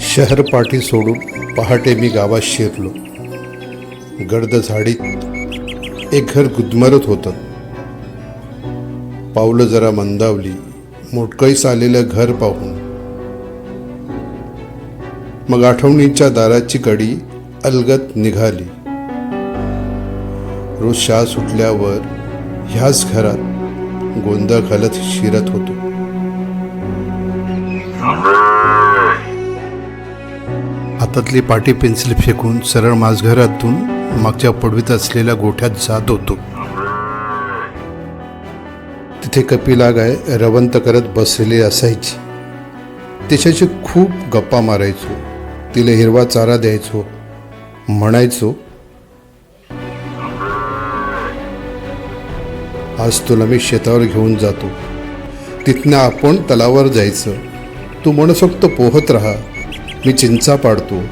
शहर पाठी सोडून पहाटे मी गावात शिरलो. गर्द झाडीत एक घर गुदमरत होतं. पावलं जरा मंदावली मोटकळीस आलेलं घर पाहून. मग आठवणीच्या दाराची कडी अलगत निघाली. रोज शाळा सुटल्यावर ह्याच घरात गोंधळ घालत शिरत होतो. हातातली पाटी पेन्सिल फेकून सरळ माझघरातून मागच्या पडवीत असलेल्या गोठ्यात जात होतो. तिथे कपिला गाय रवंत करत बसलेली असायची. तिच्याशी खूप गप्पा मारायचो. तिला हिरवा चारा द्यायचो. म्हणायचो आज तुला मी शेतावर घेऊन जातो. तिथनं आपण तलावर जायचं. तू मनसोक्त पोहत राहा. मी चिंचा पाडतो.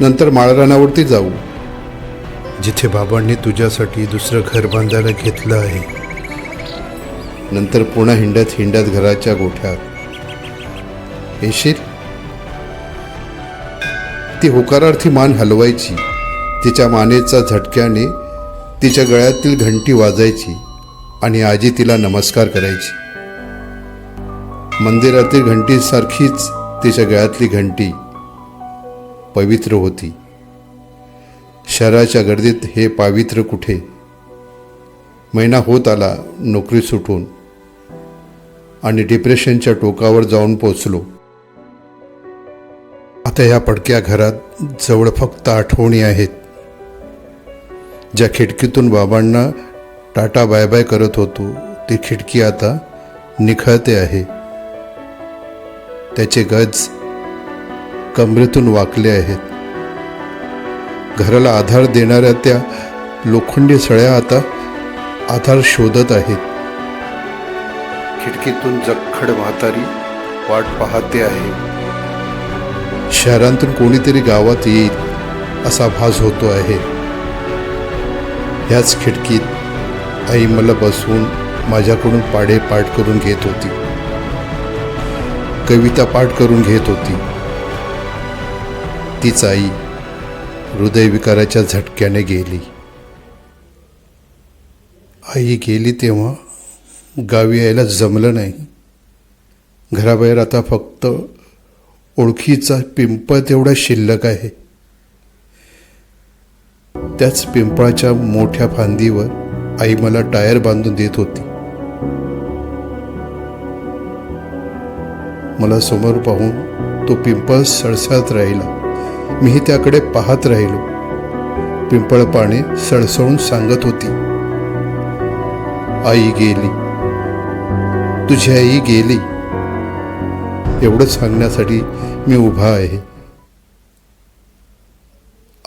नंतर माळरानावरती जाऊ. जिथे बाबांनी तुझ्यासाठी दुसरं घर बांधायला घेतलं आहे. नंतर पुन्हा हिंडत हिंडत घराच्या गोठ्यात. येशील? ती होकारार्थी मान हलवायची. तिच्या मानेचा झटक्याने तिच्या गळ्यातील घंटी वाजायची आणि आजी तिला नमस्कार करायची. मंदिरातील घंटीसारखीच तिच्या गळ्यातली घंटी पवित्र होती. शहराच्या गर्दीत हे पावित्र कुठे? महिना होत आला नोकरी सुटून. आणि डिप्रेशनच्या टोकावर जाऊन पोचलो. आता ह्या पडक्या घरात जवळ फक्त आठवणी आहेत. ज्या खिडकीतून बाबांना टाटा बाय बाय करत होतो ती खिडकी आता निखळते आहे. त्याचे गज कमरेतून वाकले आहेत. घराला आधार देणाऱ्या त्या लोखंडी सळ्या आता आधार शोधत आहेत. खिडकीतून जखड म्हातारी वाट पाहते आहे. शहरांतून कोणीतरी गावात येईल असा भास होतो आहे. ह्याच खिडकीत आई मला बसवून माझ्याकडून पाडे पाठ करून घेत होती. कविता पाठ करून घेत होती. तीच आई हृदयविकाराच्या झटक्याने गेली. आई गेली तेव्हा गावी यायला जमलं नाही. घराबाहेर आता फक्त ओळखीचा पिंपळ तेवढा शिल्लक आहे. त्याच पिंपळाच्या मोठ्या फांदीवर आई मला टायर बांधून देत होती. मला समोर पाहून तो पिंपळ सळसळत राहिला. मीही त्याकडे पाहत राहिलो. पिंपळ पाणी सळसळून सांगत होती आई गेली. तुझी आई गेली. एवढं सांगण्यासाठी मी उभा आहे.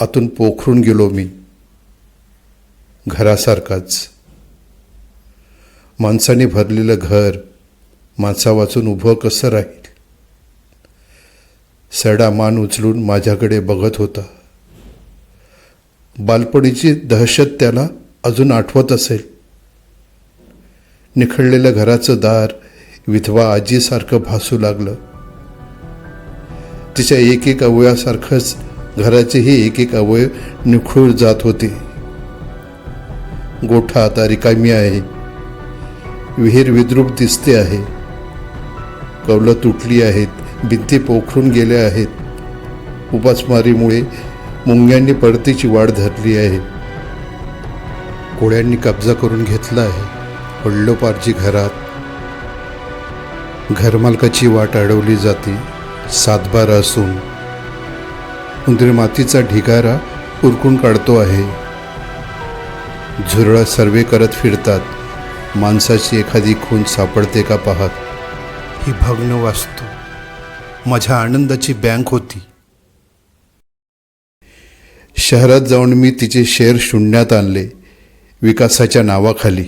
आतून पोखरून गेलो मी घरासारखाच. माणसाने भरलेलं घर माणसा वाचून उभं कसं राहील? सडा मान उचलून माझ्याकडे बघत होता. बालपणीची दहशत त्याला अजून आठवत असेल. निखळलेलं घराचं दार विधवा आजीसारखं भासू लागलं. तिच्या एक एक अवयासारखंच घराचेही एक एक अवयव निखळून जात होते. गोठा आता रिकामी आहे. विहीर विद्रूप दिसते आहे. कवलं तुटली आहेत. भिंती पोखरून गेल्या आहेत. उपासमारीमुळे मुंग्यांनी परतीची वाढ धरली आहे. कोळ्यांनी कब्जा करून घेतला आहे. वडलोपारची घरात. घरमालकाची वाट अडवली जाते. सातबारा असून. उंदीर मातीचा ढिगारा उरकून काढतो आहे. झुरळा सर्वे करत फिरतात. माणसाची एखादी खून सापडते का पाहत. ही भग्न वास्तू. माझ्या आनंदाची बँक होती. शहरात जाऊन मी तिचे शेअर शून्यात आणले विकासाच्या नावाखाली.